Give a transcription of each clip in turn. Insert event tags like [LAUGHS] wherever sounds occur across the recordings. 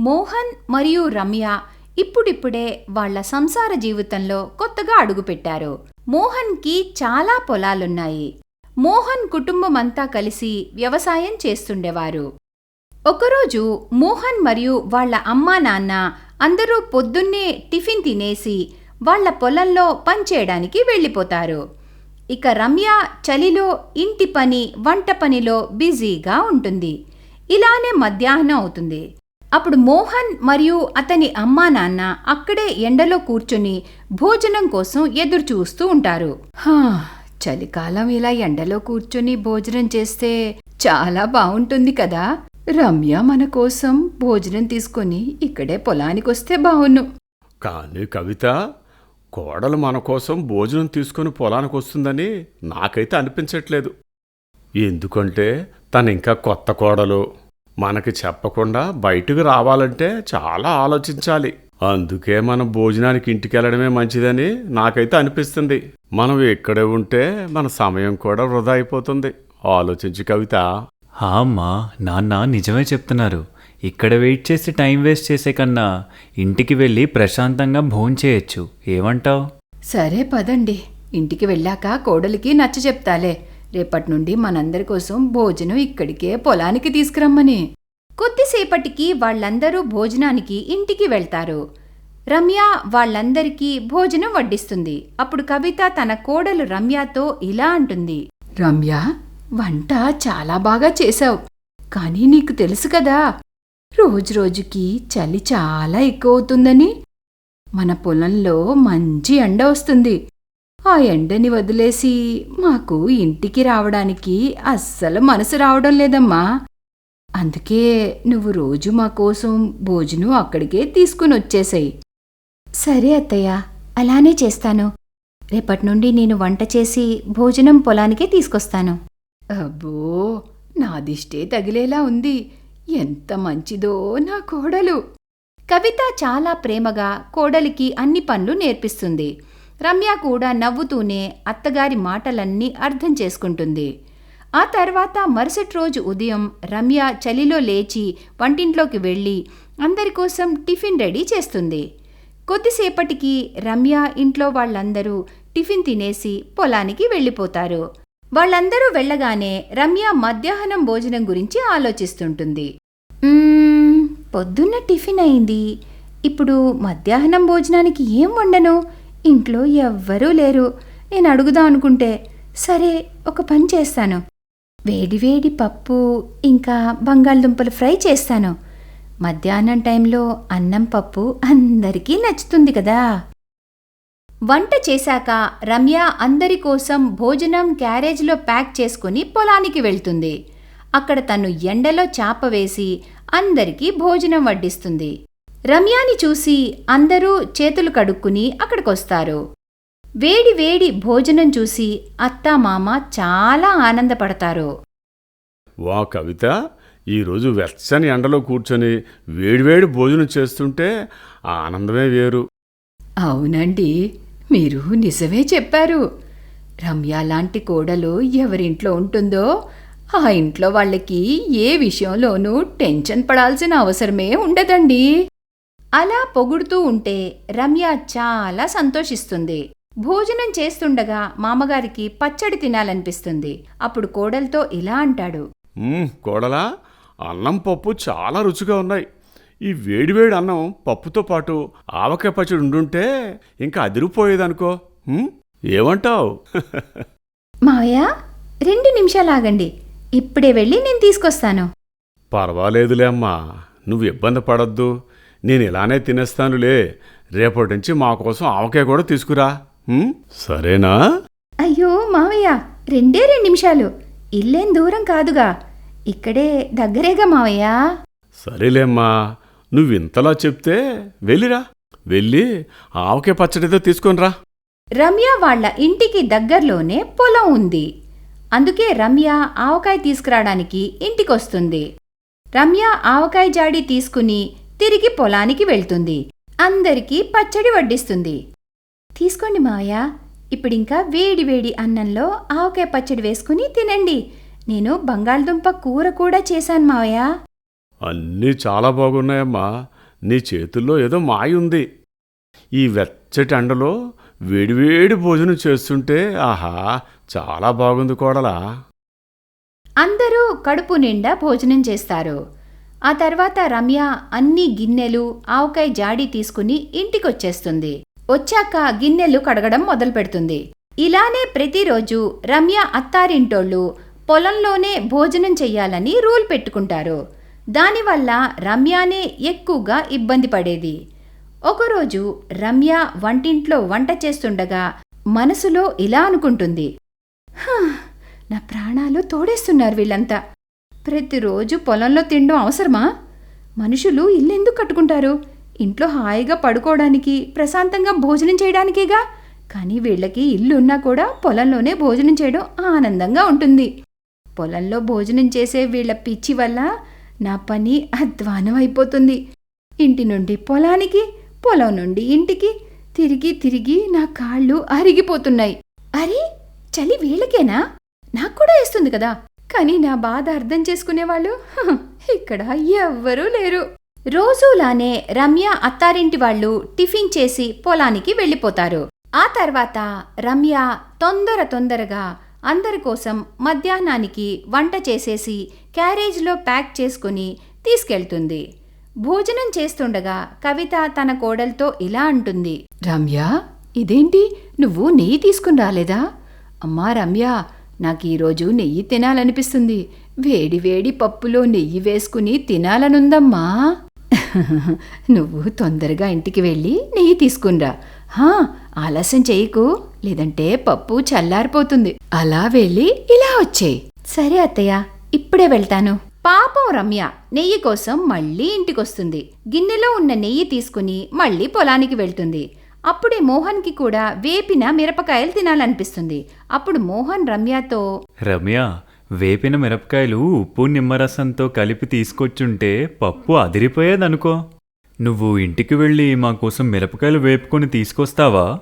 మోహన్ మరియు రమ్య ఇప్పుడిప్పుడే వాళ్ళ సంసార జీవితంలో కొత్తగా అడుగుపెట్టారు. మోహన్కి చాలా పొలాలున్నాయి. మోహన్ కుటుంబం అంతా కలిసి వ్యవసాయం చేస్తుండేవారు. ఒకరోజు మోహన్ మరియు వాళ్ళ అమ్మా నాన్న అందరూ పొద్దున్నే టిఫిన్ తినేసి వాళ్ళ పొలంలో పనిచేయడానికి వెళ్ళిపోతారు. ఇక రమ్య చలిలో ఇంటి పని వంట పనిలో బిజీగా ఉంటుంది. ఇలానే మధ్యాహ్నం అవుతుంది. అప్పుడు మోహన్ మరియు అతని అమ్మా నాన్న అక్కడే ఎండలో కూర్చుని భోజనం కోసం ఎదురు చూస్తూ ఉంటారు. హా చలికాలం ఇలా ఎండలో కూర్చుని భోజనం చేస్తే చాలా బాగుంటుంది కదా. రమ్య మన కోసం భోజనం తీసుకొని ఇక్కడే పొలానికొస్తే బావును. కానీ కవిత కోడలు మన కోసం భోజనం తీసుకుని పొలానికి వస్తుందని నాకైతే అనిపించట్లేదు. ఎందుకంటే తను ఇంకా కొత్త కోడలు. మనకి చెప్పకుండా బయటకు రావాలంటే చాలా ఆలోచించాలి. అందుకే మనం భోజనానికి ఇంటికి వెళ్ళడమే మంచిదని నాకైతే అనిపిస్తుంది. మనం ఇక్కడే ఉంటే మన సమయం కూడా వృధా అయిపోతుంది. ఆలోచించి కవిత. హా అమ్మా నాన్న నిజమే చెప్తున్నారు. ఇక్కడ వెయిట్ చేసి టైం వేస్ట్ చేసే కన్నా ఇంటికి వెళ్ళి ప్రశాంతంగా భోంచేయచ్చు ఏమంటావ్? సరే పదండి. ఇంటికి వెళ్ళాక కోడలికి నచ్చ చెప్తాలే. రేపటి నుండి మనందరి కోసం భోజనం ఇక్కడికే పొలానికి తీసుకురమ్మని. కొద్దిసేపటికి వాళ్ళందరూ భోజనానికి ఇంటికి వెళ్తారు. రమ్య వాళ్ళందరికీ భోజనం వడ్డిస్తుంది. అప్పుడు కవిత తన కోడలు రమ్యతో ఇలా అంటుంది. రమ్య వంట చాలా బాగా చేశావు. కానీ నీకు తెలుసు కదా రోజురోజుకి చలి చాలా ఎక్కువ అవుతుందని మన పొలంలో మంచి ఎండ వస్తుంది. ఆ ఎండని వదిలేసి మాకు ఇంటికి రావడానికి అస్సలు మనసు రావడం లేదమ్మా. అందుకే నువ్వు రోజు మా కోసం భోజనం అక్కడికే తీసుకుని వచ్చేసాయి. సరే అత్తయ్య అలానే చేస్తాను. రేపటి నుండి నేను వంట చేసి భోజనం పొలానికే తీసుకొస్తాను. అబ్బో నా దిష్టే తగిలేలా ఉంది. ఎంత మంచిదో నా కోడలు. కవిత చాలా ప్రేమగా కోడలికి అన్ని పనులు నేర్పిస్తుంది. రమ్య కూడా నవ్వుతూనే అత్తగారి మాటలన్నీ అర్థం చేసుకుంటుంది. ఆ తర్వాత మరుసటి రోజు ఉదయం రమ్య చలిలో లేచి వంటింట్లోకి వెళ్ళి అందరి కోసం టిఫిన్ రెడీ చేస్తుంది. కొద్దిసేపటికి రమ్య ఇంట్లో వాళ్ళందరూ టిఫిన్ తినేసి పొలానికి వెళ్ళిపోతారు. వాళ్ళందరూ వెళ్ళగానే రమ్య మధ్యాహ్నం భోజనం గురించి ఆలోచిస్తుంటుంది. పొద్దున్న టిఫిన్ అయింది. ఇప్పుడు మధ్యాహ్నం భోజనానికి ఏం వండను? ఇంట్లో ఎవ్వరూ లేరు. నేను అడుగుదాం అనుకుంటే సరే ఒక పని చేస్తాను. వేడివేడి పప్పు ఇంకా బంగాళదుంపలు ఫ్రై చేస్తాను. మధ్యాహ్నం టైంలో అన్నం పప్పు అందరికీ నచ్చుతుంది కదా. వంట చేశాక రమ్య అందరి కోసం భోజనం క్యారేజ్లో ప్యాక్ చేసుకుని పొలానికి వెళ్తుంది. అక్కడ తను ఎండలో చాప వేసి అందరికీ భోజనం వడ్డిస్తుంది. రమ్యాని చూసి అందరూ చేతులు కడుక్కుని అక్కడికొస్తారు. వేడి వేడి భోజనం చూసి అత్తా మామ చాలా ఆనందపడతారు. వా కవిత ఈరోజు వెచ్చని ఎండలో కూర్చొని వేడివేడి భోజనం చేస్తుంటే ఆ ఆనందమే వేరు. అవునండి మీరు నిజమే చెప్పారు. రమ్య లాంటి కోడలు ఎవరింట్లో ఉంటుందో ఆ ఇంట్లో వాళ్ళకి ఏ విషయంలోనూ టెన్షన్ పడాల్సిన అవసరమే ఉండదండి. అలా పొగుడుతూ ఉంటే రమ్య చాలా సంతోషిస్తుంది. భోజనం చేస్తుండగా మామగారికి పచ్చడి తినాలనిపిస్తుంది. అప్పుడు కోడలతో ఇలా అంటాడు. కోడలా అన్నం పప్పు చాలా రుచిగా ఉన్నాయి. ఈ వేడివేడి అన్నం పప్పుతో పాటు ఆవకాయ పచ్చడి ఉండుంటే ఇంకా అదిరిపోయేదనుకో. ఏమంటావ్? [LAUGHS] మావయ్య రెండు నిమిషాలు ఆగండి ఇప్పుడే వెళ్ళి నేను తీసుకొస్తాను. పర్వాలేదులే అమ్మా నువ్వు ఇబ్బంది పడొద్దు. నేను ఇలానే తినేస్తానులే. రేపటి నుంచి మా కోసం ఆవకాయ కూడా తీసుకురా. సరేనా? అయ్యో మావయ్య రెండే రెండు నిమిషాలు. ఇల్లేం దూరం కాదుగా. ఇక్కడే దగ్గరేగా మావయ్య. సరేలేమ్మా. నువ్వు ఇంతలా చెప్తే వెళ్ళిరా. వెళ్ళి ఆవకాయ పచ్చడితో తీసుకొనిరా. రమ్య వాళ్ళ ఇంటికి దగ్గర్లోనే పొలం ఉంది. అందుకే రమ్య ఆవకాయ తీసుకురావడానికి ఇంటికొస్తుంది. రమ్య ఆవకాయ జాడి తీసుకుని తిరిగి పొలానికి వెళ్తుంది. అందరికీ పచ్చడి వడ్డిస్తుంది. తీసుకోండి మావయ్య. ఇప్పుడింకా వేడి వేడి అన్నంలో ఆవకాయ పచ్చడి వేసుకుని తినండి. నేను బంగాళదుంప కూర కూడా చేశాను మావయ్య. అన్నీ చాలా బాగున్నాయమ్మా. నీ చేతుల్లో ఏదో మాయ ఉంది. ఈ వెచ్చటి ఎండలో వేడివేడి భోజనం చేస్తుంటే ఆహా చాలా బాగుంది కోడలా. అందరూ కడుపు నిండా భోజనం చేస్తారు. ఆ తర్వాత రమ్య అన్ని గిన్నెలు ఆవకాయ జాడి తీసుకుని ఇంటికొచ్చేస్తుంది. వచ్చాక గిన్నెలు కడగడం మొదలు పెడుతుంది ఇలానే ప్రతిరోజు రమ్య అత్తారింటోళ్ళు పొలంలోనే భోజనం చెయ్యాలని రూల్ పెట్టుకుంటారు. దానివల్ల రమ్యనే ఎక్కువగా ఇబ్బంది పడేది. ఒకరోజు రమ్య వంటింట్లో వంట చేస్తుండగా మనసులో ఇలా అనుకుంటుంది. నా ప్రాణాలు తోడేస్తున్నారు వీళ్ళంతా. ప్రతిరోజు పొలంలో తినడం అవసరమా? మనుషులు ఇల్లెందుకు కట్టుకుంటారు? ఇంట్లో హాయిగా పడుకోవడానికి ప్రశాంతంగా భోజనం చేయడానికేగా? కానీ వీళ్ళకి ఇల్లు ఉన్నా కూడా పొలంలోనే భోజనం చేయడం ఆనందంగా ఉంటుంది. పొలంలో భోజనం చేసే వీళ్ళ పిచ్చి వల్ల నా పని అధ్వానం అయిపోతుంది. ఇంటి నుండి పొలానికి పొలం నుండి ఇంటికి తిరిగి తిరిగి నా కాళ్ళు అరిగిపోతున్నాయి. అరే చలి వీళ్ళకేనా? నాకు కూడా వేస్తుంది కదా. కానీ నా బాధ అర్థం చేసుకునేవాళ్ళు [LAUGHS] ఇక్కడ ఎవ్వరూ లేరు. రోజులానే రమ్య అత్తారింటి వాళ్ళు టిఫిన్ చేసి పొలానికి వెళ్ళిపోతారు. ఆ తర్వాత రమ్య తొందర తొందరగా అందరి కోసం మధ్యాహ్నానికి వంట చేసేసి క్యారేజ్లో ప్యాక్ చేసుకుని తీసుకెళ్తుంది. భోజనం చేస్తుండగా కవిత తన కోడలతో ఇలా అంటుంది. రమ్య ఇదేంటి? నువ్వు నెయ్యి తీసుకుని రాలేదా? అమ్మా రమ్య నాకు ఈరోజు నెయ్యి తినాలనిపిస్తుంది. వేడి వేడి పప్పులో నెయ్యి వేసుకుని తినాలనుందమ్మా. [LAUGHS] నువ్వు తొందరగా ఇంటికి వెళ్ళి నెయ్యి తీసుకునిరా. ఆలస్యం చేయకు. లేదంటే పప్పు చల్లారిపోతుంది. అలా వెళ్ళి ఇలా వచ్చేయి. సరే అత్తయ్య ఇప్పుడే వెళ్తాను. పాపం రమ్య నెయ్యి కోసం మళ్ళీ ఇంటికొస్తుంది. గిన్నెలో ఉన్న నెయ్యి తీసుకుని మళ్ళీ పొలానికి వెళ్తుంది. అప్పుడే మోహన్కి కూడా వేపిన మిరపకాయలు తినాలనిపిస్తుంది. అప్పుడు మోహన్ రమ్యతో రమ్య వేపిన మిరపకాయలు ఉప్పు నిమ్మరసంతో కలిపి తీసుకొచ్చుంటే పప్పు అదిరిపోయేదనుకో. నువ్వు ఇంటికి వెళ్ళి మా కోసం మిరపకాయలు వేపుకొని తీసుకొస్తావా?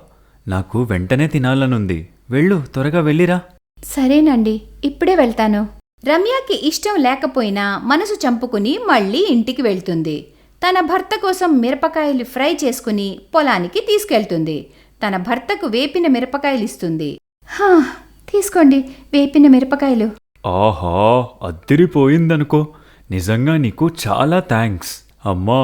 నాకు వెంటనే తినాలనుంది. వెళ్ళు త్వరగా వెళ్ళిరా. సరేనండి ఇప్పుడే వెళ్తాను. రమ్యకి ఇష్టం లేకపోయినా మనసు చంపుకుని మళ్ళీ ఇంటికి వెళ్తుంది. తన భర్త కోసం మిరపకాయలు ఫ్రై చేసుకుని పొలానికి తీసుకెళ్తుంది. తన భర్తకు వేపిన మిరపకాయలు ఇస్తుంది. హా తీసుకోండి వేపిన మిరపకాయలు. ఆహా అద్దిరిపోయిందనుకో. నిజంగా నీకు చాలా థ్యాంక్స్ అమ్మా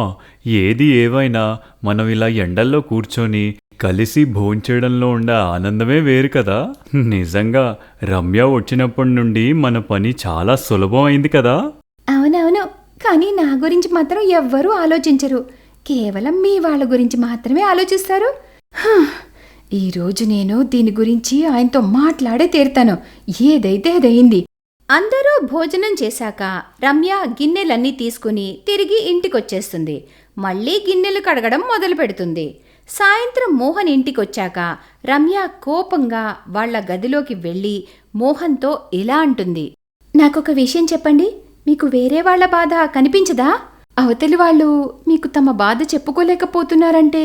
ఏది ఏవైనా మనం ఇలా ఎండల్లో కూర్చొని కలిసి భోంచేయడంలో ఉండే ఆనందమే వేరు కదా. నిజంగా రమ్య వచ్చినప్పటి నుండి మన పని చాలా సులభం అయింది కదా. అవునవును కానీ నా గురించి మాత్రం ఎవ్వరూ ఆలోచించరు. కేవలం మీ వాళ్ళ గురించి మాత్రమే ఆలోచిస్తారు. ఈరోజు నేను దీని గురించి ఆయనతో మాట్లాడే తీరుతాను. ఏదైతే అదయింది. అందరూ భోజనం చేశాక రమ్య గిన్నెలన్నీ తీసుకుని తిరిగి ఇంటికొచ్చేస్తుంది. మళ్ళీ గిన్నెలు కడగడం మొదలు పెడుతుంది. సాయంత్రం మోహన్ ఇంటికొచ్చాక రమ్య కోపంగా వాళ్ళ గదిలోకి వెళ్ళి మోహన్తో ఇలా అంటుంది. నాకొక విషయం చెప్పండి. మీకు వేరే వాళ్ళ బాధ కనిపించదా? అవతలి వాళ్ళు మీకు తమ బాధ చెప్పుకోలేకపోతున్నారంటే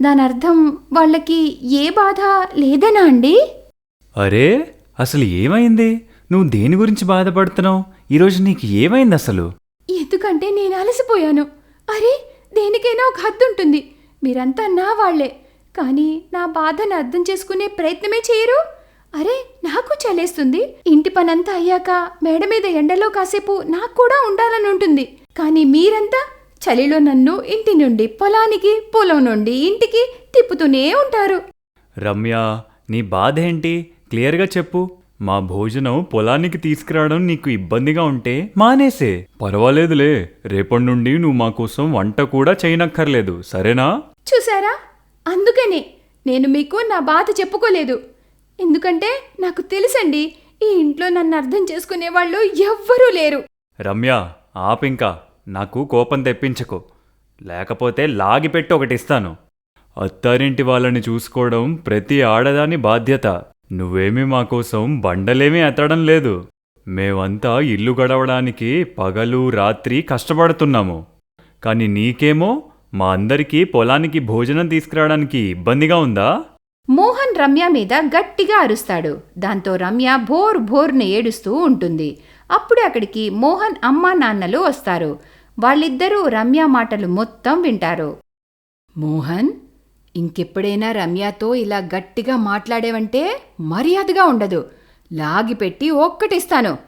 దాని అర్థం వాళ్ళకి ఏ బాధ లేదనా అండి? అరే అసలు ఏమైంది? నువ్వు దేని గురించి బాధపడుతున్నావు? ఈరోజు నీకు ఏమైంది అసలు? ఎందుకంటే నేను అలసిపోయాను. అరే దేనికైనా ఒక హద్దు ఉంటుంది. మీరంతా నా వాళ్ళే కానీ నా బాధను అర్థం చేసుకునే ప్రయత్నమే చేయరు. అరే నాకు చలేస్తుంది. ఇంటి పనంతా అయ్యాక మేడ మీద ఎండలో కాసేపు నాకు కూడా ఉండాలని ఉంటుంది. కానీ మీరంతా చలిలో నన్ను ఇంటి నుండి పొలానికి పొలం నుండి ఇంటికి తిప్పుతూనే ఉంటారు. రమ్య నీ బాధ ఏంటి క్లియర్గా చెప్పు. మా భోజనం పొలానికి తీసుకురావడం నీకు ఇబ్బందిగా ఉంటే మానేసే. పర్వాలేదులే రేపటి నుండి నువ్వు మా కోసం వంట కూడా చేయనక్కర్లేదు సరేనా? చూసారా? అందుకనే నేను మీకు నా బాధ చెప్పుకోలేదు. ఎందుకంటే నాకు తెలుసండి ఈ ఇంట్లో నన్ను అర్థం చేసుకునే వాళ్ళు ఎవ్వరూ లేరు. రమ్య ఆపింకా. నాకు కోపం తెప్పించకు. లేకపోతే లాగిపెట్టి ఒకటి ఇస్తాను అత్తారింటి వాళ్ళని చూసుకోవడం ప్రతి ఆడదాని బాధ్యత. నువ్వేమీ మా కోసం బండలేమీ ఎత్తడం లేదు. మేమంతా ఇల్లు గడవడానికి పగలు రాత్రి కష్టపడుతున్నాము. కానీ నీకేమో మా అందరికీ పొలానికి భోజనం తీసుకురావడానికి ఇబ్బందిగా ఉందా? మోహన్ రమ్య మీద గట్టిగా అరుస్తాడు. దాంతో రమ్య భోర్ భోర్ను ఏడుస్తూ ఉంటుంది. అప్పుడే అక్కడికి మోహన్ అమ్మా నాన్నలు వస్తారు. వాళ్ళిద్దరూ రమ్య మాటలు మొత్తం వింటారు. మోహన్ ఇంకెప్పుడైనా రమ్యతో ఇలా గట్టిగా మాట్లాడేవంటే మర్యాదగా ఉండదు. లాగిపెట్టి ఒక్కటిస్తాను.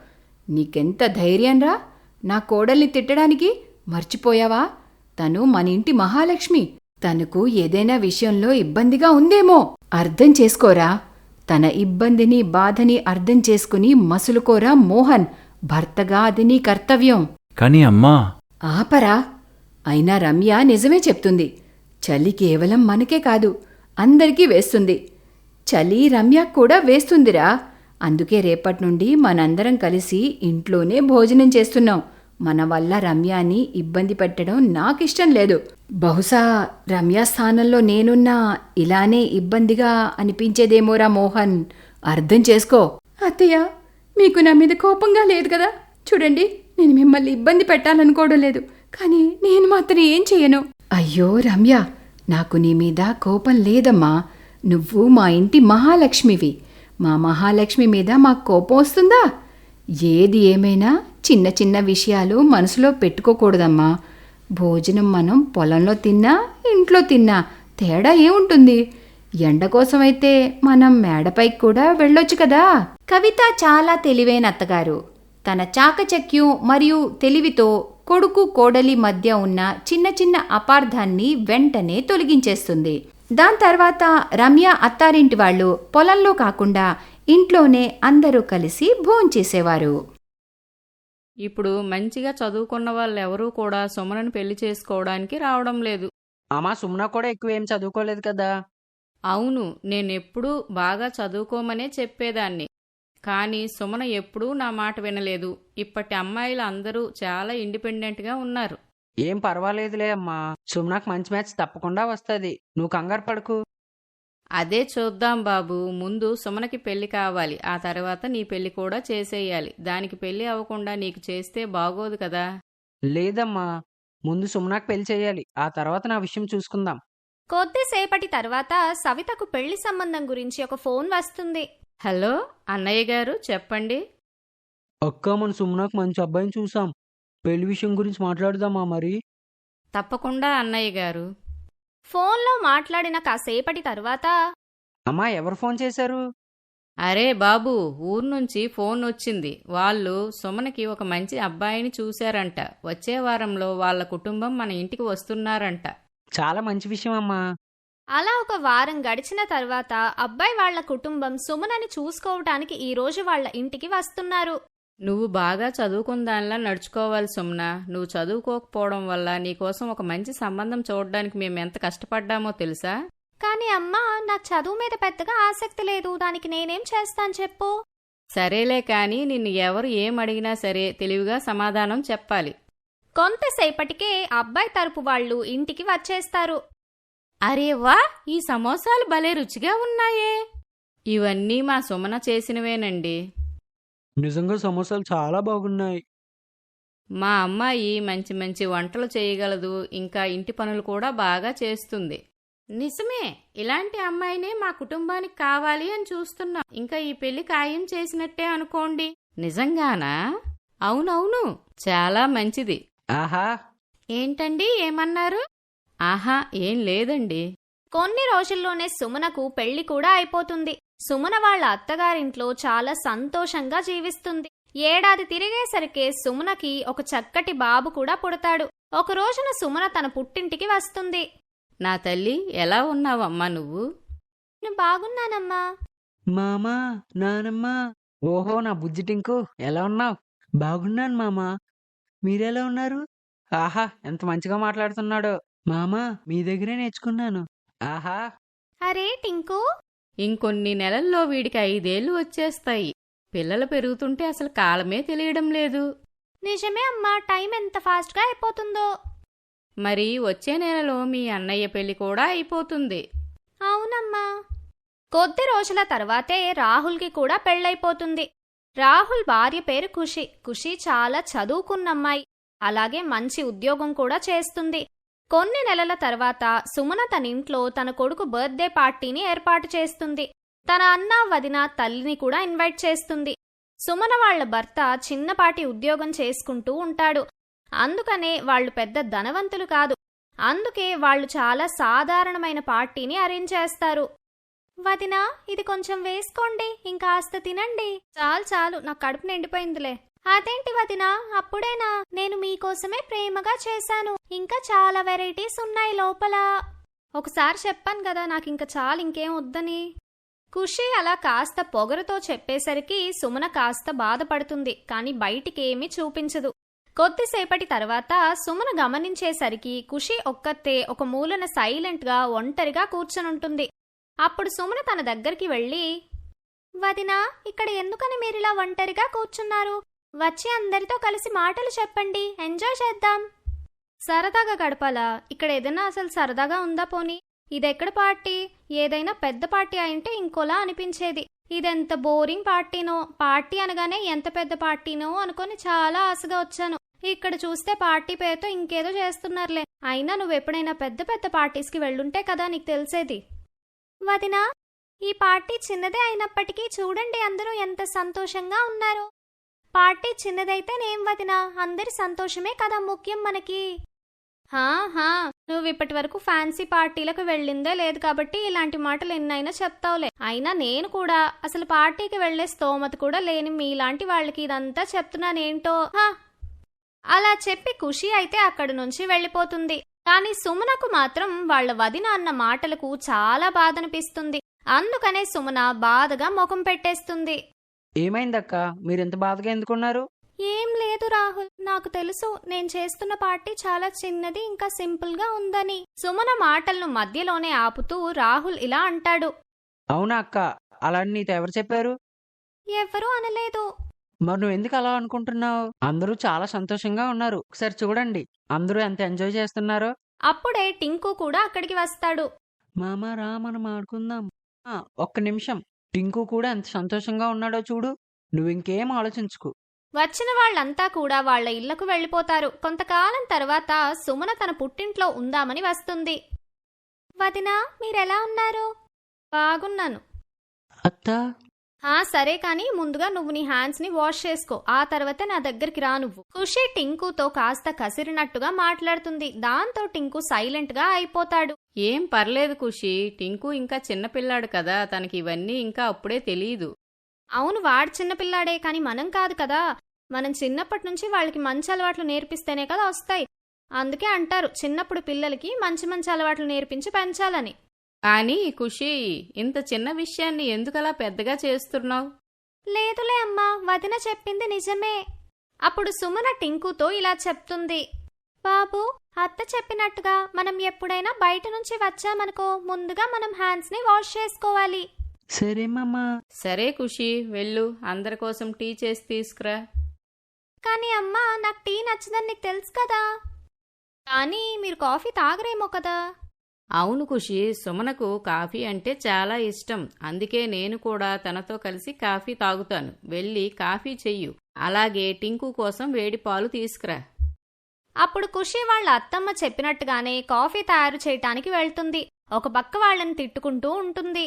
నీకెంత ధైర్యంరా నా కోడల్ని తిట్టడానికి మర్చిపోయావా? తను మన ఇంటి మహాలక్ష్మి. తనకు ఏదైనా విషయంలో ఇబ్బందిగా ఉందేమో. అర్థం చేసుకోరా? తన ఇబ్బందిని బాధని అర్థం చేసుకుని మసులుకోరా మోహన్? భర్తగా అది నీ కర్తవ్యం. కానీ అమ్మా! ఆపరా. అయినా రమ్య నిజమే చెప్తుంది. చలి కేవలం మనకే కాదు అందరికీ వేస్తుంది. చలి రమ్య కూడా వేస్తుందిరా. అందుకే రేపటి నుండి మనందరం కలిసి ఇంట్లోనే భోజనం చేస్తున్నాం. మన వల్ల రమ్యాని ఇబ్బంది పెట్టడం నాకిష్టం లేదు. బహుశా రమ్య స్థానంలో నేనున్నా ఇలానే ఇబ్బందిగా అనిపించేదేమోరా మోహన్. అర్థం చేసుకో. అత్తయ్య మీకు నా మీద కోపంగా లేదు కదా? చూడండి నేను మిమ్మల్ని ఇబ్బంది పెట్టాలనుకోవడం లేదు. కానీ నేను మాత్రం ఏం చెయ్యను అయ్యో రమ్య నాకు నీ మీద కోపం లేదమ్మా. నువ్వు మా ఇంటి మహాలక్ష్మివి. మా మహాలక్ష్మి మీద మాకు కోపం వస్తుందా? ఏది ఏమైనా చిన్న చిన్న విషయాలు మనసులో పెట్టుకోకూడదమ్మా. భోజనం మనం పొలంలో తిన్నా ఇంట్లో తిన్నా తేడా ఏముంటుంది? ఎండ కోసమైతే మనం మేడపైకి కూడా వెళ్ళొచ్చు కదా? కవిత చాలా తెలివైన అత్తగారు. తన చాకచక్యం మరియు తెలివితో కొడుకు కోడలి మధ్య ఉన్న చిన్న చిన్న అపార్థాన్ని వెంటనే తొలగించేస్తుంది. దాని తర్వాత రమ్య అత్తారింటి వాళ్ళు పొలంలో కాకుండా ఇంట్లోనే అందరూ కలిసి భోంచేసేవారు. ఇప్పుడు మంచిగా చదువుకున్న వాళ్ళెవరూ కూడా సుమనను పెళ్ళి చేసుకోవడానికి రావడం లేదు. అమ్మా సుమ్న కూడా ఎక్కువ ఏం చదువుకోలేదు కదా? అవును నేనెప్పుడూ బాగా చదువుకోమనే చెప్పేదాన్ని. కానీ సుమన ఎప్పుడూ నా మాట వినలేదు. ఇప్పటి అమ్మాయిలు అందరూ చాలా ఇండిపెండెంట్గా ఉన్నారు. ఏం పర్వాలేదులే అమ్మా. సుమ్నకు మంచి మ్యాచ్ తప్పకుండా వస్తుంది. నువ్వు కంగారు పడకు. అదే చూద్దాం బాబు. ముందు సుమనకి పెళ్ళి కావాలి. ఆ తర్వాత నీ పెళ్ళి కూడా చేసేయాలి. దానికి పెళ్ళి అవ్వకుండా నీకు చేస్తే బాగోదు కదా. లేదమ్మా. ముందు సుమ్నకు పెళ్ళి చేయాలి. ఆ తర్వాత నా విషయం చూసుకుందాం. కొద్దిసేపటి తర్వాత సవితకు పెళ్ళి సంబంధం గురించి ఒక ఫోన్ వస్తుంది. హలో అన్నయ్య గారు చెప్పండి. అక్క మన సుమ్నకు మంచి అబ్బాయిని చూసాం. పెళ్ళి విషయం గురించి మాట్లాడదామా మరి? తప్పకుండా అన్నయ్య గారు. ఫోన్లో మాట్లాడిన కాసేపటి తర్వాత అమ్మా ఎవరు ఫోన్ చేశారు? అరే బాబు ఊరు నుంచి ఫోన్ వచ్చింది. వాళ్ళు సుమనకి ఒక మంచి అబ్బాయిని చూశారంట. వచ్చే వారంలో వాళ్ళ కుటుంబం మన ఇంటికి వస్తున్నారంట. చాలా మంచి విషయం అమ్మా. అలా ఒక వారం గడిచిన తర్వాత అబ్బాయి వాళ్ళ కుటుంబం సుమనని చూసుకోవటానికి ఈ రోజు వాళ్ళ ఇంటికి వస్తున్నారు. నువ్వు బాగా చదువుకున్న దానిలా నడుచుకోవాలి సుమన. నువ్వు చదువుకోకపోవడం వల్ల నీకోసం ఒక మంచి సంబంధం చూడడానికి మేము ఎంత కష్టపడ్డామో తెలుసా? కానీ అమ్మా నాకు చదువు మీద పెద్దగా ఆసక్తి లేదు. దానికి నేనేం చేస్తాను చెప్పు? సరేలే కాని నిన్ను ఎవరు ఏం అడిగినా సరే తెలివిగా సమాధానం చెప్పాలి. కొంతసేపటికే అబ్బాయి తరపు వాళ్ళు ఇంటికి వచ్చేస్తారు. అరే వా ఈ సమోసాలు భలే రుచిగా ఉన్నాయే. ఇవన్నీ మా సుమన చేసినవేనండి. నిజంగా సమోసాలు చాలా బాగున్నాయి. మా అమ్మాయి మంచి మంచి వంటలు చేయగలదు ఇంకా ఇంటి పనులు కూడా బాగా చేస్తుంది. నిజమే ఇలాంటి అమ్మాయినే మా కుటుంబానికి కావాలి అని చూస్తున్నా. ఇంకా ఈ పెళ్ళి ఖాయం చేసినట్టే అనుకోండి. నిజంగానా? అవునవును చాలా మంచిది. ఆహా. ఏంటండి ఏమన్నారు? ఆహా ఏం లేదండి. కొన్ని రోజుల్లోనే సుమనకు పెళ్ళి కూడా అయిపోతుంది. సుమన వాళ్ళ అత్తగారింట్లో చాలా సంతోషంగా జీవిస్తుంది. ఏడాది తిరిగేసరికే సుమనకి ఒక చక్కటి బాబు కూడా పుడతాడు. ఒక రోజున సుమన తన పుట్టింటికి వస్తుంది. నా తల్లి ఎలా ఉన్నావమ్మా నువ్వు? నేను బాగున్నానమ్మా. మామా నానమ్మ. ఓహో నా బుజ్జి టింకు ఎలా ఉన్నావు? బాగున్నాను మామా. మీరెలా ఉన్నారు? ఆహా ఎంత మంచిగా మాట్లాడుతున్నాడో. మామా మీ దగ్గరే నేర్చుకున్నాను. ఆహా. అరే టింకు ఇంకొన్ని నెలల్లో వీడికి ఐదేళ్ళు వచ్చేస్తాయి. పిల్లలు పెరుగుతుంటే అసలు కాలమే తెలియడం లేదు. నిజమే అమ్మా టైం ఎంత ఫాస్ట్గా అయిపోతుందో. మరి వచ్చే నెలలో మీ అన్నయ్య పెళ్ళి కూడా అయిపోతుంది. అవునమ్మా. కొద్ది రోజుల తర్వాతే రాహుల్కి కూడా పెళ్ళైపోతుంది. రాహుల్ భార్య పేరు ఖుషి. ఖుషి చాలా చదువుకున్న అమ్మాయి. అలాగే మంచి ఉద్యోగం కూడా చేస్తుంది. కొన్ని నెలల తర్వాత సుమన తన ఇంట్లో తన కొడుకు బర్త్డే పార్టీని ఏర్పాటు చేస్తుంది. తన అన్న వదిన తల్లిని కూడా ఇన్వైట్ చేస్తుంది. సుమన వాళ్ళ భర్త చిన్నపాటి ఉద్యోగం చేసుకుంటూ ఉంటాడు. అందుకనే వాళ్ళు పెద్ద ధనవంతులు కాదు. అందుకే వాళ్ళు చాలా సాధారణమైన పార్టీని అరేంజ్ చేస్తారు. వదినా ఇది కొంచెం వేసుకోండి. ఇంకాస్త తినండి. చాలు చాలు నా కడుపు నిండిపోయిందిలే. అదేంటి వదినా? అప్పుడేనా? నేను మీకోసమే ప్రేమగా చేశాను. ఇంకా చాలా వెరైటీస్ ఉన్నాయి లోపల. ఒకసారి చెప్పాను కదా నాకు ఇంకా చాలు ఇంకేం వద్దని. ఖుషి అలా కాస్త పొగరుతో చెప్పేసరికి సుమన కాస్త బాధపడుతుంది కానీ బయటికేమీ చూపించదు. కొద్దిసేపటి తర్వాత సుమన గమనించేసరికి ఖుషి ఒక్కతే ఒక మూలన సైలెంట్గా ఒంటరిగా కూర్చొనుంటుంది. అప్పుడు సుమన తన దగ్గరికి వెళ్ళి వదినా ఇక్కడ ఎందుకని మీరిలా ఒంటరిగా కూర్చున్నారు? వచ్చి అందరితో కలిసి మాటలు చెప్పండి. ఎంజాయ్ చేద్దాం. సరదాగా గడపాలా. ఇక్కడ ఏదైనా అసలు సరదాగా ఉందా పోనీ? ఇదెక్కడ పార్టీ? ఏదైనా పెద్ద పార్టీ అయింటే ఇంకోలా అనిపించేది. ఇదెంత బోరింగ్ పార్టీనో? పార్టీ అనగానే ఎంత పెద్ద పార్టీనో అనుకొని చాలా ఆశగా వచ్చాను. ఇక్కడ చూస్తే పార్టీ పేరుతో ఇంకేదో చేస్తున్నారులే. అయినా నువ్వు ఎప్పుడైనా పెద్ద పెద్ద పార్టీస్కి వెళ్ళుంటే కదా నీకు తెలిసేది. వదినా ఈ పార్టీ చిన్నదే అయినప్పటికీ చూడండి అందరూ ఎంత సంతోషంగా ఉన్నారు. పార్టీ చిన్నదైతే నేం వదినా. అందరి సంతోషమే కదా ముఖ్యం మనకి. హా హా. నువ్వు ఇప్పటి వరకు ఫ్యాన్సీ పార్టీలకు వెళ్ళిందే లేదు కాబట్టి ఇలాంటి మాటలు ఎన్నైనా చెప్తావులే. అయినా నేను కూడా అసలు పార్టీకి వెళ్ళే స్తోమత కూడా లేని మీలాంటి వాళ్ళకి ఇదంతా చెప్తున్నానేంటో. హా. అలా చెప్పి ఖుషి అయితే అక్కడి నుంచి వెళ్ళిపోతుంది. కానీ సుమనకు మాత్రం వాళ్ళ వదిన అన్న మాటలకు చాలా బాధనిపిస్తుంది. అందుకనే సుమన బాధగా ముఖం పెట్టేస్తుంది. ఏమైందక్క? మీరు ఇంత బాధగా ఎందుకున్నారు? ఏం లేదు రాహుల్. నాకు తెలుసు నేను చేస్తున్న పార్టీ చాలా చిన్నది ఇంకా సింపుల్గా ఉందని. సుమన మాటలను మధ్యలోనే ఆపుతూ రాహుల్ ఇలా అంటాడు. అవునా అక్క? అలా అని నీతో ఎవరు చెప్పారు? ఎవ్వరూ అనలేదు. మరి నువ్వు ఎందుకు అలా అనుకుంటున్నావు? అందరూ చాలా సంతోషంగా ఉన్నారు. ఒకసారి చూడండి అందరూ ఎంత ఎంజాయ్ చేస్తున్నారో. అప్పుడే టింకు కూడా అక్కడికి వస్తాడు. మామ రా మనం ఆడుకుందాం. ఆ, ఒక్క నిమిషం. టింకు కూడా ఎంత సంతోషంగా ఉన్నాడో చూడు. నువ్వు ఇంకేం ఆలోచించుకు. వచ్చిన వాళ్ళంతా కూడా వాళ్ళ ఇళ్ళకు వెళ్ళిపోతారు. కొంతకాలం తర్వాత సుమన తన పుట్టింట్లో ఉందామని వస్తుంది. వదినా మీరెలా ఉన్నారు? బాగున్నాను. అత్తా. సరే కానీ ముందుగా నువ్వు నీ హ్యాండ్స్ని వాష్ చేసుకో. ఆ తర్వాత నా దగ్గరికి రా నువ్వు. ఖుషి టింకుతో కాస్త కసిరినట్టుగా మాట్లాడుతుంది. దాంతో టింకు సైలెంట్గా అయిపోతాడు. ఏం పర్లేదు ఖుషి. టింకు ఇంకా చిన్నపిల్లాడు కదా. తనకి ఇవన్నీ ఇంకా అప్పుడే తెలియదు అవును వాడు చిన్నపిల్లాడే కానీ మనం కాదు కదా. మనం చిన్నప్పటి నుంచి వాళ్ళకి మంచి అలవాట్లు నేర్పిస్తేనే కదా వస్తాయి. అందుకే అంటారు చిన్నప్పుడు పిల్లలకి మంచి మంచి అలవాట్లు నేర్పించి పెంచాలని. కానీ ఖుషి ఇంత చిన్న విషయాన్ని ఎందుకలా పెద్దగా చేస్తున్నావు? లేదులే అమ్మా వదిన చెప్పింది నిజమే. అప్పుడు సుమన టింకుతో ఇలా చెప్తుంది. బాబు అత్త చెప్పినట్టుగా మనం ఎప్పుడైనా బయట నుంచి వచ్చామనుకో ముందుగా మనం హ్యాండ్స్ని వాష్ చేసుకోవాలి. సరే మామ. సరే ఖుషి వెళ్ళు అందరి కోసం టీ చేసి తీసుకురా. కానీ అమ్మా నాకు టీ నచ్చదని నీకు తెలుసు కదా. కానీ మీరు కాఫీ తాగరేమో కదా. అవును ఖుషి సుమనకు కాఫీ అంటే చాలా ఇష్టం. అందుకే నేను కూడా తనతో కలిసి కాఫీ తాగుతాను. వెళ్ళి కాఫీ చెయ్యు. అలాగే టింకు కోసం వేడి పాలు తీసుకురా. అప్పుడు ఖుషి వాళ్ళ అత్తమ్మ చెప్పినట్టుగానే కాఫీ తయారు చేయటానికి వెళ్తుంది. ఒక పక్క వాళ్ళని తిట్టుకుంటూ ఉంటుంది.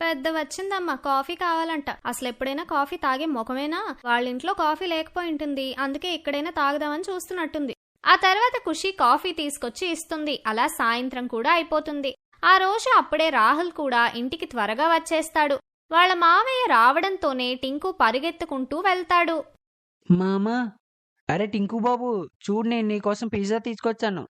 పెద్ద వచ్చిందమ్మా కాఫీ కావాలంట. అసలు ఎప్పుడైనా కాఫీ తాగే ముఖమేనా? వాళ్ళ ఇంట్లో కాఫీ లేకపోయింటుంది అందుకే ఇక్కడైనా తాగుదామని చూస్తున్నట్టుంది. ఆ తర్వాత ఖుషి కాఫీ తీసుకొచ్చి ఇస్తుంది. అలా సాయంత్రం కూడా అయిపోతుంది. ఆ రోజు అప్పుడే రాహుల్ కూడా ఇంటికి త్వరగా వచ్చేస్తాడు. వాళ్ళ మావయ్య రావడంతోనే టింకు పరిగెత్తుకుంటూ వెళ్తాడు. మామ అరే టింకు బాబు చూడు నేను నీకోసం పిజ్జా తీసుకొచ్చాను.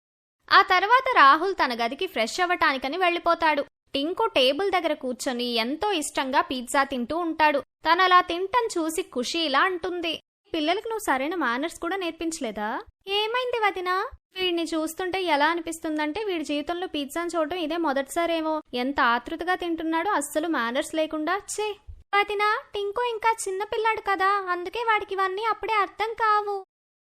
ఆ తర్వాత రాహుల్ తన గదికి ఫ్రెష్ అవ్వటానికని వెళ్ళిపోతాడు. టింకు టేబుల్ దగ్గర కూర్చొని ఎంతో ఇష్టంగా పిజ్జా తింటూ ఉంటాడు. తను అలా తింటం చూసి ఖుషి ఇలా అంటుంది. పిల్లలకు నువ్వు సరైన మేనర్స్ కూడా నేర్పించలేదా? ఏమైంది వదినా? వీడిని చూస్తుంటే ఎలా అనిపిస్తుందంటే వీడి జీవితంలో పిజ్జాని చూడటం ఇదే మొదటిసారేమో. ఎంత ఆతృతగా తింటున్నాడో అస్సలు మేనర్స్ లేకుండా. చే వదినా టింకు ఇంకా చిన్నపిల్లాడు కదా. అందుకే వాడికి ఇవన్నీ అప్పుడే అర్థం కావు.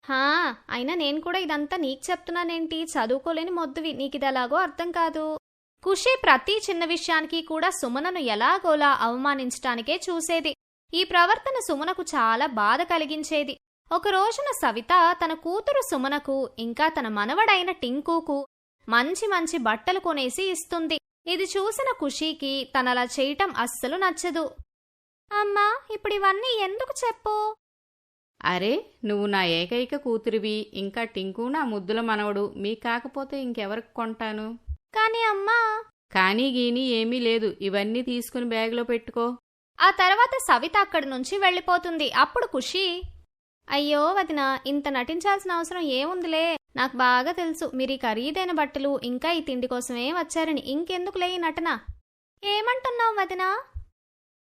హా అయినా నేను కూడా ఇదంతా నీకు చెప్తున్నానేంటి? చదువుకోలేని మొద్దువి. నీకు ఇది ఎలాగో అర్థం కాదు. ఖుషి ప్రతి చిన్న విషయానికి కూడా సుమనను ఎలాగోలా అవమానించటానికే చూసేది. ఈ ప్రవర్తన సుమనకు చాలా బాధ కలిగించేది. ఒక రోజున సవిత తన కూతురు సుమనకు ఇంకా తన మనవడైన టింకుకు మంచి మంచి బట్టలు కొనేసి ఇస్తుంది. ఇది చూసిన ఖుషీకి తనలా చేయటం అస్సలు నచ్చదు. అమ్మా ఇప్పుడు ఇవన్నీ ఎందుకు చెప్పు? అరే నువ్వు నా ఏకైక కూతురివి. ఇంకా టింకు నా ముద్దుల మనవడు. మీ కాకపోతే ఇంకెవరికి కొంటాను? కానీ అమ్మా. కానీ గీని ఏమీ లేదు. ఇవన్నీ తీసుకుని బ్యాగ్లో పెట్టుకో. ఆ తర్వాత సవిత అక్కడి నుంచి వెళ్ళిపోతుంది. అప్పుడు ఖుషి అయ్యో వదిన ఇంత నటించాల్సిన అవసరం ఏముందిలే. నాకు బాగా తెలుసు మీరు ఈ ఖరీదైన బట్టలు ఇంకా ఈ తిండి కోసమే వచ్చారని ఇంకెందుకులే ఈ నటన? ఏమంటున్నావు వదినా?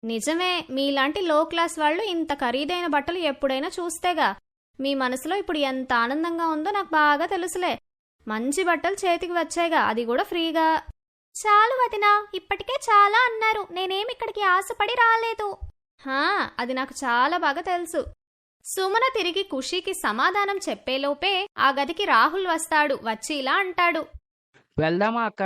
నిజమే మీలాంటి లో క్లాస్ వాళ్ళు ఇంత ఖరీదైన బట్టలు ఎప్పుడైనా చూస్తేగా. మీ మనసులో ఇప్పుడు ఎంత ఆనందంగా ఉందో నాకు బాగా తెలుసులే. మంచి బట్టలు చేతికి వచ్చాయిగా అది కూడా ఫ్రీగా. చాలు వదినా ఇప్పటికే చాలా అన్నారు నేనేం ఇక్కడికి ఆశపడి రాలేదు. హా అది నాకు చాలా బాగా తెలుసు. సుమన తిరిగి ఖుషీకి సమాధానం చెప్పేలోపే ఆ గదికి రాహుల్ వస్తాడు వచ్చి ఇలా అంటాడు. వెళ్దామా అక్క?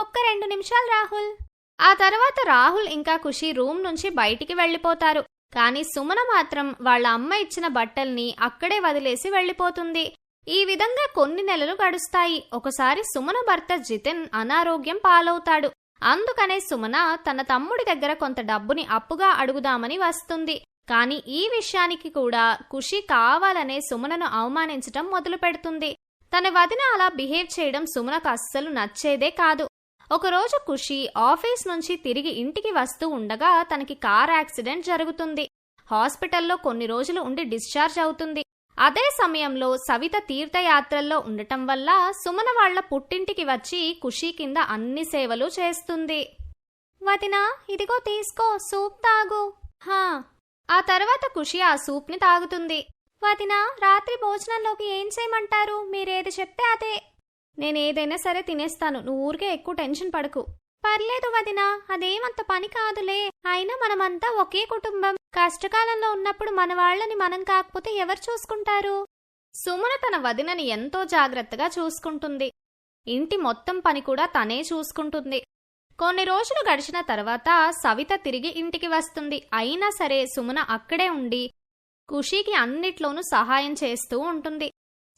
ఒక్క రెండు నిమిషాలు రాహుల్. ఆ తర్వాత రాహుల్ ఇంకా ఖుషి రూమ్ నుంచి బయటికి వెళ్ళిపోతారు. కానీ సుమన మాత్రం వాళ్ళ అమ్మ ఇచ్చిన బట్టల్ని అక్కడే వదిలేసి వెళ్ళిపోతుంది. ఈ విధంగా కొన్ని నెలలు గడుస్తాయి. ఒకసారి సుమన భర్త జితిన్ అనారోగ్యం పాలవుతాడు. అందుకనే సుమన తన తమ్ముడి దగ్గర కొంత డబ్బుని అప్పుగా అడుగుదామని వస్తుంది. కానీ ఈ విషయానికి కూడా ఖుషి కావాలనే సుమనను అవమానించటం మొదలు పెడుతుంది తన వదిన అలా బిహేవ్ చేయడం సుమనకు అస్సలు నచ్చేదే కాదు. ఒకరోజు ఖుషి ఆఫీస్ నుంచి తిరిగి ఇంటికి వస్తూ ఉండగా తనకి కార్ యాక్సిడెంట్ జరుగుతుంది. హాస్పిటల్లో కొన్ని రోజులు ఉండి డిశ్చార్జ్ అవుతుంది. అదే సమయంలో సవిత తీర్థయాత్రల్లో ఉండటం వల్ల సుమన వాళ్ళ పుట్టింటికి వచ్చి ఖుషి కింద అన్ని సేవలు చేస్తుంది. వదినా ఇదిగో తీసుకో సూప్ తాగు. హా ఆ తర్వాత ఖుషి ఆ సూప్ని తాగుతుంది. వదినా రాత్రి భోజనంలోకి ఏం చేయమంటారు? మీరేది చెప్తే అదే. నేనేదైనా సరే తినేస్తాను. నువ్వు ఊరికే ఎక్కువ టెన్షన్ పడకు. పర్లేదు వదినా అదేమంత పని కాదులే. అయినా మనమంతా ఒకే కుటుంబం. కష్టకాలంలో ఉన్నప్పుడు మన వాళ్ళని మనం కాకపోతే ఎవరు చూసుకుంటారు? సుమన తన వదినని ఎంతో జాగ్రత్తగా చూసుకుంటుంది. ఇంటి మొత్తం పని కూడా తనే చూసుకుంటుంది. కొన్ని రోజులు గడిచిన తర్వాత సవిత తిరిగి ఇంటికి వస్తుంది. అయినా సరే సుమన అక్కడే ఉండి ఖుషీకి అన్నిట్లోనూ సహాయం చేస్తూ ఉంటుంది.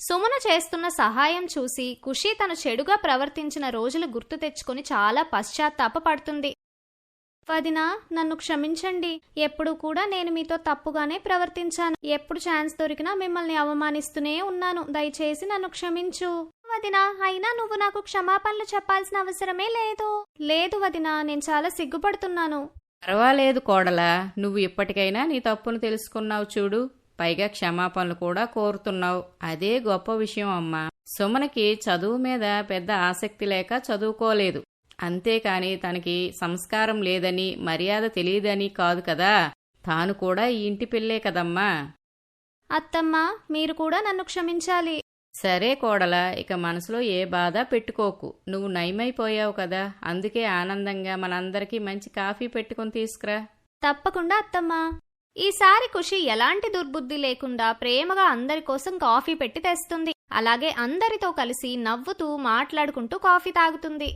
సుమన చేస్తున్న సహాయం చూసి ఖుషి తను చెడుగా ప్రవర్తించిన రోజులు గుర్తు తెచ్చుకొని చాలా పశ్చాత్తాపపడుతుంది. వదినా నన్ను క్షమించండి. ఎప్పుడు కూడా నేను మీతో తప్పుగానే ప్రవర్తించాను. ఎప్పుడు ఛాన్స్ దొరికినా మిమ్మల్ని అవమానిస్తూనే ఉన్నాను. దయచేసి నన్ను క్షమించు. వదినా అయినా నువ్వు నాకు క్షమాపణలు చెప్పాల్సిన అవసరమే లేదు. లేదు వదినా నేను చాలా సిగ్గుపడుతున్నాను. పర్వాలేదు కోడలా. నువ్వు ఇప్పటికైనా నీ తప్పును తెలుసుకున్నావు చూడు. పైగా క్షమాపణలు కూడా కోరుతున్నావు. అదే గొప్ప విషయం అమ్మా. సుమనకి చదువు మీద పెద్ద ఆసక్తి లేక చదువుకోలేదు. అంతేకాని తనకి సంస్కారం లేదని మర్యాద తెలియదని కాదు కదా. తాను కూడా ఈ ఇంటి పిల్లే కదమ్మా. అత్తమ్మ మీరు కూడా నన్ను క్షమించాలి. సరే కోడల ఇక మనసులో ఏ బాధ పెట్టుకోకు. నువ్వు నయమైపోయావు కదా. అందుకే ఆనందంగా మనందరికీ మంచి కాఫీ పెట్టుకొని తీసుకురా. తప్పకుండా అత్తమ్మా. ఈసారి ఖుషి ఎలాంటి దుర్బుద్ధి లేకుండా ప్రేమగా అందరి కోసం కాఫీ పెట్టి తెస్తుంది. అలాగే అందరితో కలిసి నవ్వుతూ మాట్లాడుకుంటూ కాఫీ తాగుతుంది.